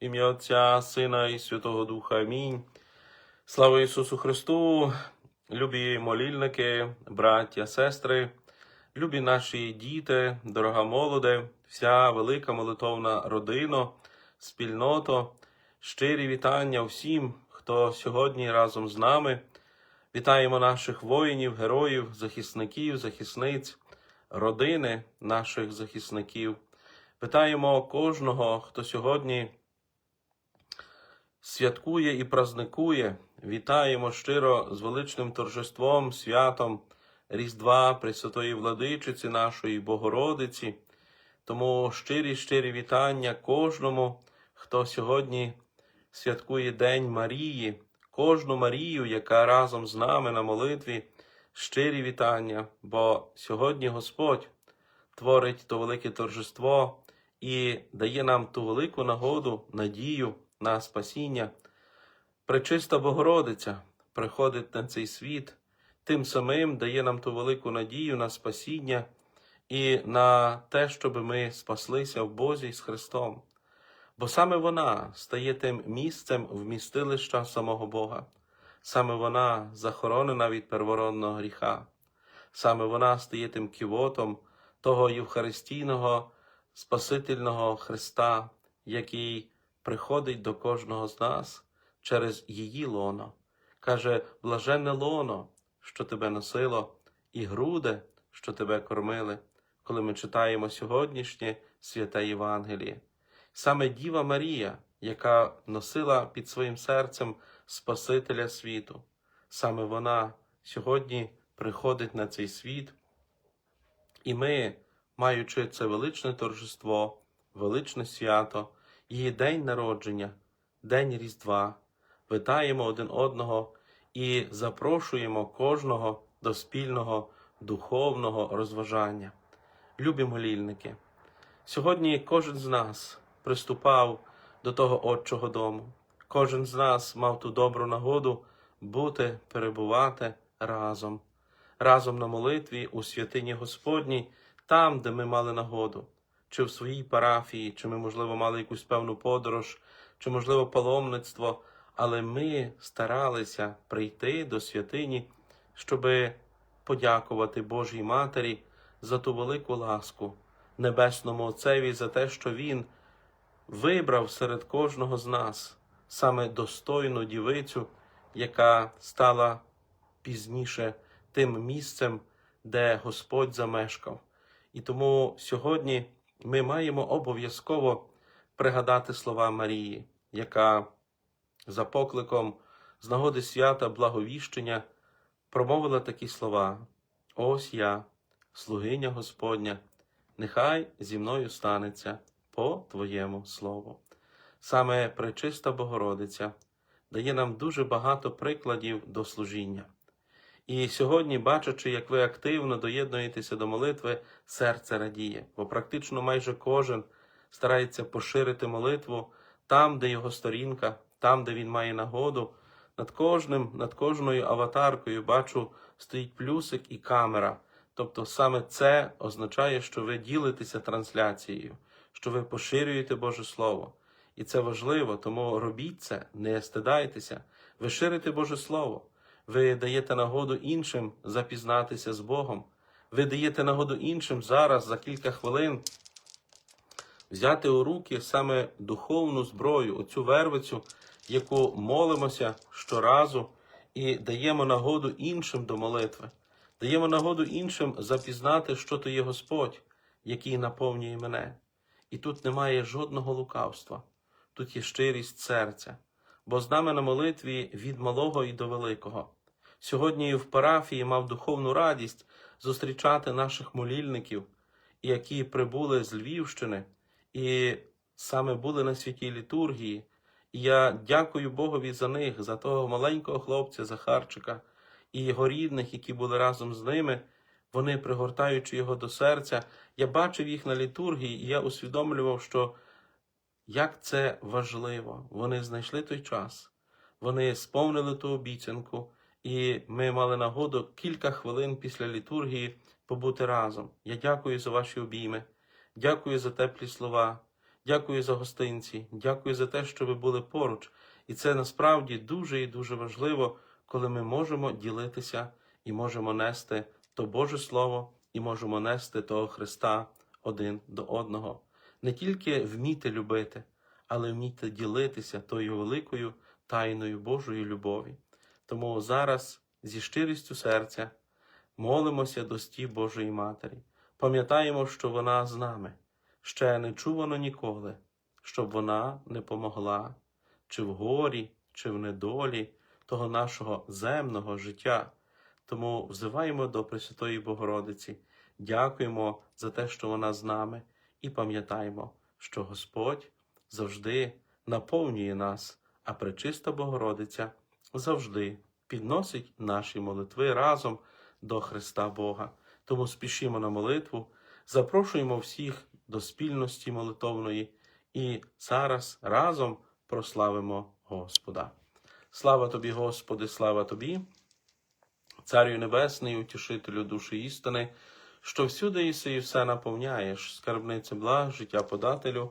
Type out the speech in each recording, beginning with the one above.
ім'я Отця, Сина і Святого Духа. Амінь. Слава Ісусу Христу, любі молільники, браття, сестри, любі наші діти, дорога молоде, вся велика молитовна родина, спільнота, щирі вітання всім, хто сьогодні разом з нами. Вітаємо наших воїнів, героїв, захисників, захисниць, родини наших захисників. Питаємо кожного, хто сьогодні святкує і празникує. Вітаємо щиро з величним торжеством, святом Різдва Пресвятої Владичиці нашої Богородиці. Тому щирі щирі вітання кожному, хто сьогодні святкує День Марії, кожну Марію, яка разом з нами на молитві, щирі вітання, бо сьогодні Господь творить то велике торжество і дає нам ту велику нагоду, надію на спасіння. Пречиста Богородиця приходить на цей світ, тим самим дає нам ту велику надію на спасіння і на те, щоб ми спаслися в Бозі з Христом. Бо саме вона стає тим місцем вмістилища самого Бога, саме вона захоронена від первородного гріха, саме вона стає тим ківотом того Євхаристійного Спасительного Христа, який приходить до кожного з нас через її лоно. Каже, блаженне лоно, що тебе носило, і груди, що тебе кормили, коли ми читаємо сьогоднішнє святе Євангеліє. Саме Діва Марія, яка носила під своїм серцем Спасителя світу, саме вона сьогодні приходить на цей світ, і ми, маючи це величне торжество, величне свято, її день народження, день Різдва, вітаємо один одного і запрошуємо кожного до спільного духовного розважання. Любі молільники, сьогодні кожен з нас приступав до того Отчого дому. Кожен з нас мав ту добру нагоду бути, перебувати разом, разом на молитві у святині Господній, там, де ми мали нагоду, чи в своїй парафії, чи ми, можливо, мали якусь певну подорож, чи, можливо, паломництво, але ми старалися прийти до святині, щоби подякувати Божій Матері за ту велику ласку, Небесному Отцеві за те, що Він вибрав серед кожного з нас саме достойну дівицю, яка стала пізніше тим місцем, де Господь замешкав. І тому сьогодні ми маємо обов'язково пригадати слова Марії, яка за покликом з нагоди свята Благовіщення промовила такі слова: Ось я, слугиня Господня, нехай зі мною станеться по Твоєму слову. Саме Пречиста Богородиця дає нам дуже багато прикладів до служіння. І сьогодні, бачачи, як ви активно доєднуєтеся до молитви, серце радіє, бо практично майже кожен старається поширити молитву там, де його сторінка, там, де він має нагоду. Над кожним, над кожною аватаркою бачу стоїть плюсик і камера. Тобто саме це означає, що ви ділитеся трансляцією, що ви поширюєте Боже Слово. І це важливо, тому робіть це, не стидайтеся, ви ширите Боже Слово, ви даєте нагоду іншим запізнатися з Богом, ви даєте нагоду іншим зараз за кілька хвилин взяти у руки саме духовну зброю, оцю вервицю, яку молимося щоразу, і даємо нагоду іншим до молитви, даємо нагоду іншим запізнати, що то є Господь, який наповнює мене. І тут немає жодного лукавства, тут є щирість серця, бо з нами на молитві від малого і до великого. Сьогодні в парафії мав духовну радість зустрічати наших молільників, які прибули з Львівщини і саме були на святій літургії. І я дякую Богові за них, за того маленького хлопця Захарчика і його рідних, які були разом з ними. Вони, пригортаючи його до серця, я бачив їх на літургії, і я усвідомлював, що як це важливо. Вони знайшли той час, вони сповнили ту обіцянку, і ми мали нагоду кілька хвилин після літургії побути разом. Я дякую за ваші обійми, дякую за теплі слова, Дякую за гостинці, дякую за те, що ви були поруч. І це насправді дуже і дуже важливо, коли ми можемо ділитися і можемо нести то Боже Слово, і можемо нести того Христа один до одного. Не тільки вміти любити, але вміти ділитися тою великою тайною Божої любові. Тому зараз зі щирістю серця молимося до стів Божої Матері. Пам'ятаємо, що вона з нами, ще не чувано ніколи, щоб вона не помогла, чи в горі, чи в недолі того нашого земного життя. Тому взиваємо до Пресвятої Богородиці, дякуємо за те, що вона з нами, і пам'ятаємо, що Господь завжди наповнює нас, а Пречиста Богородиця завжди підносить наші молитви разом до Христа Бога. Тому спішимо на молитву, запрошуємо всіх до спільності молитовної і зараз разом прославимо Господа. Слава тобі, Господи, слава тобі, Царю Небесний, утішителю душі істини, що всюди іси і все наповняєш, скарбнице благ, життя подателю.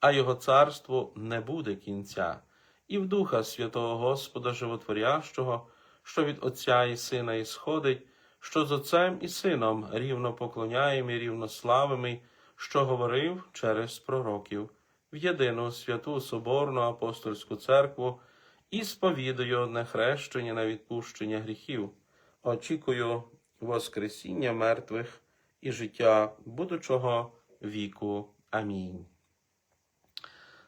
а його царству не буде кінця, і в Духа Святого Господа Животворящого, що від Отця і Сина ісходить, що з Отцем і Сином рівно поклоняємо і рівно славимо, що говорив через пророків, в єдину святу Соборну апостольську церкву і сповідаю одне хрещення на відпущення гріхів. Очікую Воскресіння мертвих і життя будучого віку. Амінь.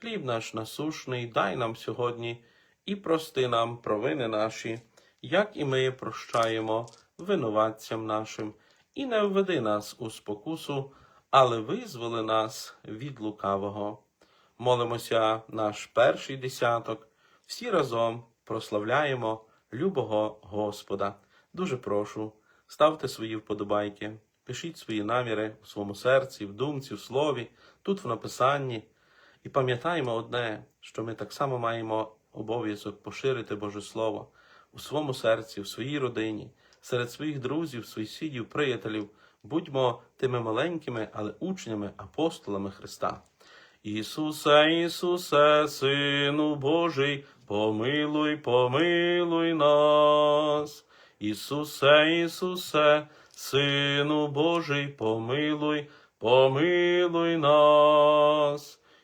Хліб наш насушний, дай нам сьогодні і прости нам провини наші, як і ми прощаємо винуватцям нашим, і не введи нас у спокусу, але визволи нас від лукавого. Молимося наш перший десяток, всі разом прославляємо любого Господа. Дуже прошу, ставте свої вподобайки, пишіть свої наміри у своєму серці, в думці, в слові, тут в написанні. І пам'ятаємо одне, що ми так само маємо обов'язок поширити Боже Слово у своєму серці, в своїй родині, серед своїх друзів, сусідів, приятелів. Будьмо тими маленькими, але учнями, апостолами Христа. Ісусе, Ісусе, Сину Божий, помилуй, помилуй нас. Ісусе, Ісусе, Сину Божий, помилуй, помилуй нас.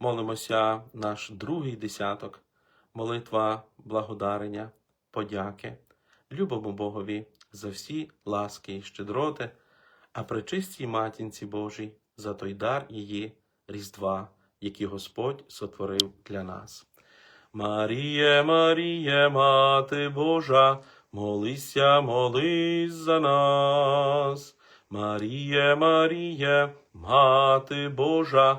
Молимося наш другий десяток, молитва благодарення, подяки, любому Богові за всі ласки і щедроти, а пречистій матінці Божій за той дар її Різдва, який Господь сотворив для нас. Маріє, Маріє, Мати Божа, молися, молись за нас. Маріє, Маріє, Мати Божа,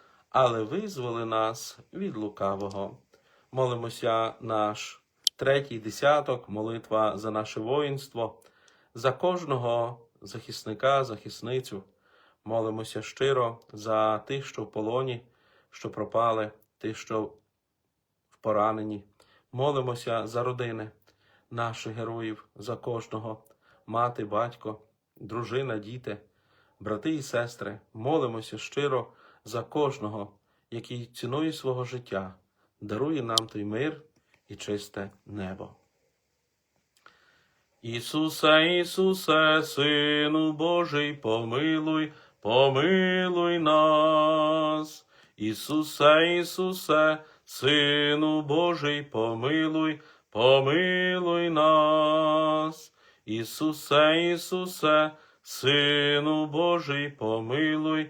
але визволи нас від лукавого. Молимося наш третій десяток, молитва за наше воїнство, за кожного захисника, захисницю. Молимося щиро за тих, що в полоні, що пропали, тих, що в пораненні. Молимося за родини наших героїв, за кожного, мати, батько, дружина, діти, Брати і сестри, молимося щиро за кожного, який ціною свого життя дарує нам той мир і чисте небо. Ісусе, Ісусе, Сину Божий, помилуй, помилуй нас. Ісусе, Ісусе, Сину Божий, помилуй, помилуй нас. Ісусе, Ісусе, Сину Божий, помилуй,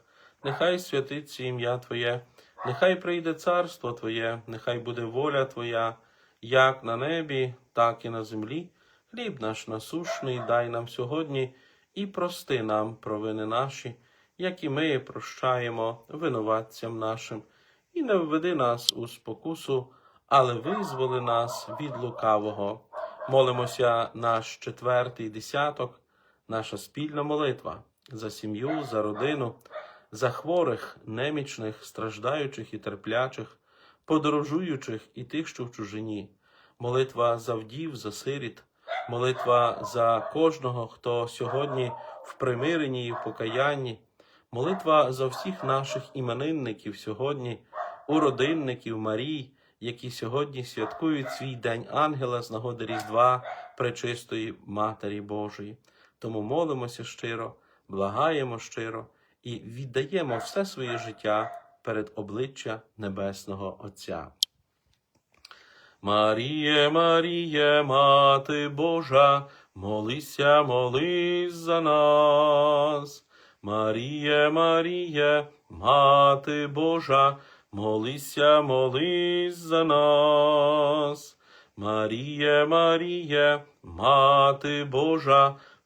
нехай святиться ім'я Твоє, нехай прийде царство Твоє, нехай буде воля Твоя, як на небі, так і на землі. Хліб наш насушний дай нам сьогодні і прости нам провини наші, як і ми прощаємо винуватцям нашим, і не введи нас у спокусу, але визволи нас від лукавого. Молимося наш четвертий десяток, наша спільна молитва за сім'ю, за родину, за хворих, немічних, страждаючих і терплячих, подорожуючих і тих, що в чужині, молитва за вдів, за сиріт, молитва за кожного, хто сьогодні в примиренні і в покаянні, молитва за всіх наших іменинників сьогодні, уродинників Марій, які сьогодні святкують свій День Ангела з нагоди Різдва Пречистої Матері Божої. Тому молимося щиро, благаємо щиро і віддаємо все своє життя перед обличчя Небесного Отця. Маріє, Маріє, Мати Божа, молися, молись за нас. Маріє, Маріє, Мати Божа, молися, молись за нас. Маріє, Маріє, Мати Божа,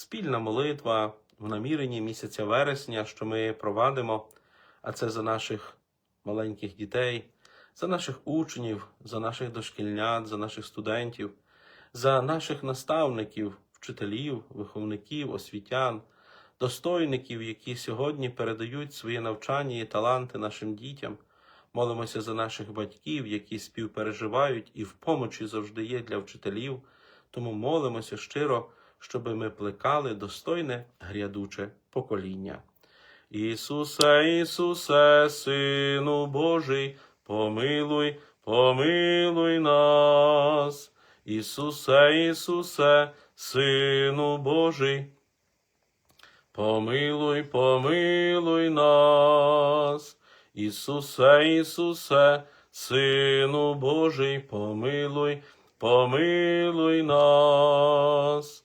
спільна молитва в наміренні місяця вересня, що ми провадимо, а це за наших маленьких дітей, за наших учнів, за наших дошкільнят, за наших студентів, за наших наставників, вчителів, виховників, освітян, достойників, які сьогодні передають свої навчання і таланти нашим дітям. Молимося за наших батьків, які співпереживають і в помочі завжди є для вчителів. Тому молимося щиро, щоби ми плекали достойне грядуче покоління. Ісусе, Ісусе, Сину Божий, помилуй, помилуй нас. Ісусе, Ісусе, Сину Божий, помилуй, помилуй нас. Ісусе, Ісусе, Сину Божий, помилуй, помилуй нас.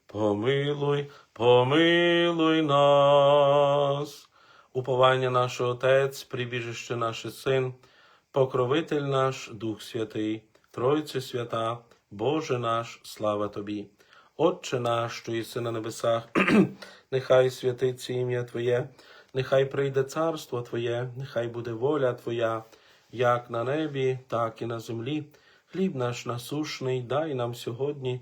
помилуй, помилуй нас. Уповання наш Отець, прибіжище наш Син, покровитель наш, Дух Святий, Тройце свята, Боже наш, слава Тобі. Отче наш, що єси на небесах, нехай святиться ім'я Твоє, нехай прийде царство Твоє, нехай буде воля Твоя, як на небі, так і на землі. Хліб наш насушний дай нам сьогодні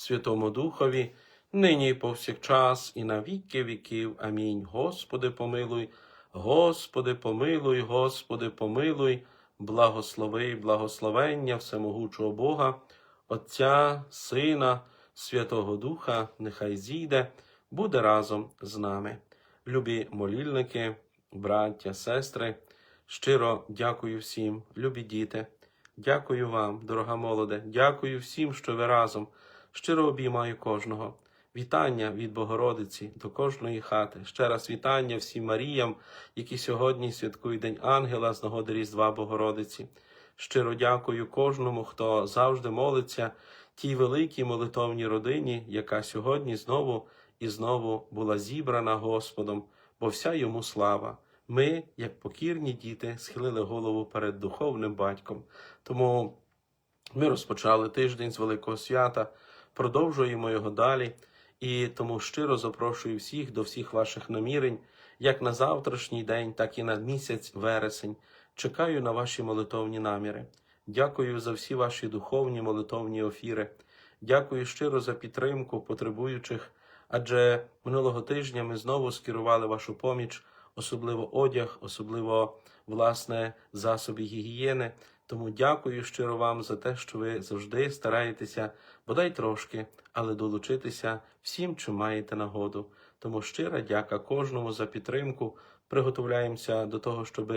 Святому Духові, нині і повсякчас, і на віки віків. Амінь. Господи, помилуй, Господи, помилуй, Господи, помилуй, благослови, благословення всемогучого Бога, Отця, Сина, Святого Духа, нехай зійде, буде разом з нами. Любі молільники, браття, сестри, щиро дякую всім, любі діти. Дякую вам, дорога молоде, дякую всім, що ви разом. Щиро обіймаю кожного. Вітання від Богородиці до кожної хати. Ще раз вітання всім Маріям, які сьогодні святкують День Ангела з нагоди Різдва Богородиці. Щиро дякую кожному, хто завжди молиться тій великій молитовній родині, яка сьогодні знову і знову була зібрана Господом, бо вся йому слава. Ми, як покірні діти, схилили голову перед духовним батьком. Тому ми розпочали тиждень з Великого свята, продовжуємо його далі. І тому щиро запрошую всіх до всіх ваших намірень, як на завтрашній день, так і на місяць вересень. Чекаю на ваші молитовні наміри. Дякую за всі ваші духовні молитовні офіри. Дякую щиро за підтримку потребуючих, адже минулого тижня ми знову скерували вашу поміч, особливо одяг, особливо власне засоби гігієни. Тому дякую щиро вам за те, що ви завжди стараєтеся, бодай трошки, але долучитися всім, чим маєте нагоду. Тому щира дяка кожному за підтримку. Приготовляємося до того, щоб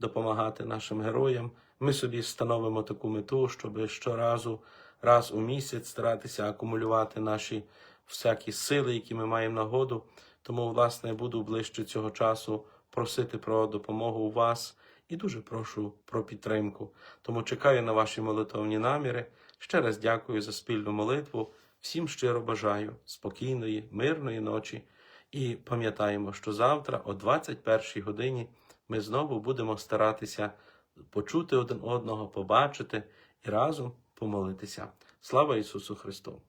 допомагати нашим героям, Ми собі становимо таку мету, щоб щоразу, раз у місяць старатися акумулювати наші всякі сили, які ми маємо нагоду. Тому, власне, буду ближче цього часу просити про допомогу у вас і дуже прошу про підтримку. Тому чекаю на ваші молитовні наміри. Ще раз дякую за спільну молитву. Всім щиро бажаю спокійної, мирної ночі. І пам'ятаємо, що завтра о 21 годині ми знову будемо старатися почути один одного, побачити і разом помолитися. Слава Ісусу Христу!